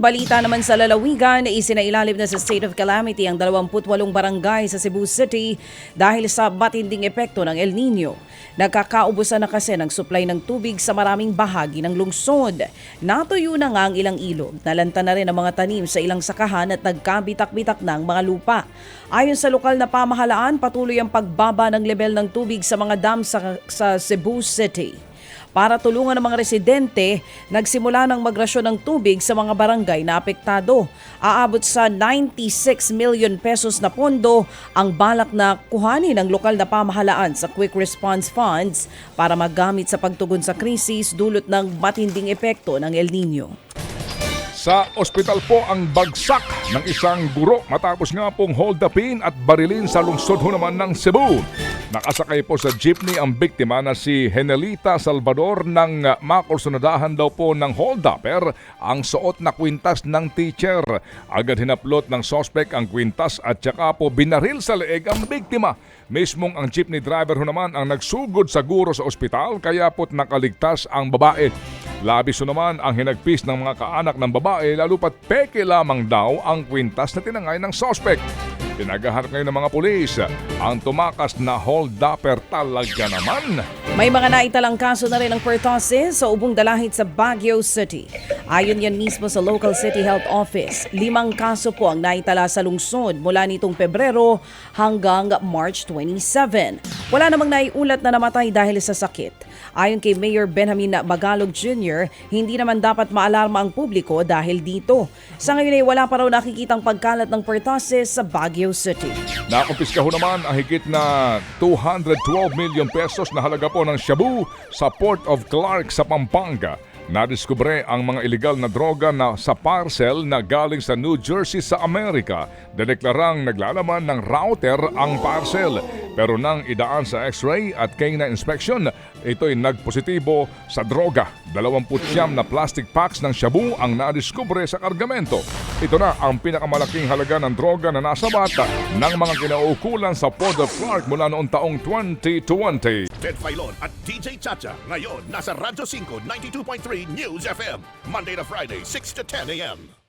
balita naman sa lalawigan, isinailalim na sa state of calamity ang 28 barangay sa Cebu City dahil sa matinding epekto ng El Nino. Nagkakaubusan na kasi ng supply ng tubig sa maraming bahagi ng lungsod. Natuyo na nga ang ilang ilog, nalanta na rin ang mga tanim sa ilang sakahan at nagkabitak-bitak na ang mga lupa. Ayon sa lokal na pamahalaan, patuloy ang pagbaba ng level ng tubig sa mga dam sa, sa Cebu City. Para tulungan ang mga residente, nagsimula ng magrasyon ng tubig sa mga barangay na apektado. Aabot sa 96 million pesos na pondo ang balak na kuhanin ng lokal na pamahalaan sa Quick Response Funds para magamit sa pagtugon sa krisis dulot ng matinding epekto ng El Nino. Sa ospital po ang bagsak ng isang guro matapos nga pong hold upin at barilin sa lungsod ho naman ng Cebu. Nakasakay po sa jeepney ang biktima na si Henelita Salvador nang uh, makursunadahan daw po ng hold upper ang suot na kwintas ng teacher. Agad hinaplot ng sospek ang kwintas at saka po binaril sa leeg ang biktima. Mismong ang jeepney driver ho naman ang nagsugod sa guro sa ospital kaya po't nakaligtas ang babae. Labis ho naman ang hinagpis ng mga kaanak ng babae lalo pat peke lamang daw ang kwintas na tinangay ng sospek. Pinagaharap ngayon ng mga pulis ang tumakas na hold-upper talaga naman. May mga naitalang kaso na rin ng pertussis sa ubong dalahit sa Baguio City. Ayon yan mismo sa local city health office, limang kaso po ang naitala sa lungsod mula nitong Pebrero hanggang March 27. Wala namang naiulat na namatay dahil sa sakit. Ayon kay Mayor Benjamin Magalog Jr., hindi naman dapat maalarma ang publiko dahil dito. Sa ngayon ay wala pa raw nakikitang pagkalat ng pertussis sa Baguio City. Nakumpiska ho naman ang higit na 212 million pesos na halaga po ng shabu sa Port of Clark sa Pampanga. Nadiskubre ang mga ilegal na droga na sa parcel na galing sa New Jersey sa Amerika. Dedeklarang naglalaman ng router ang parcel. Pero nang idaan sa x-ray at canine inspection, ito'y nagpositibo sa droga. 29 na plastic packs ng shabu ang nadiskubre sa kargamento. Ito na ang pinakamalaking halaga ng droga na nasa bata ng mga kinaukulan sa Port of Clark mula noong taong 2020. Ted Filon at DJ Chacha. Ngayon, nasa Radyo 5, 92.3 News FM. Monday to Friday, 6 to 10 a.m.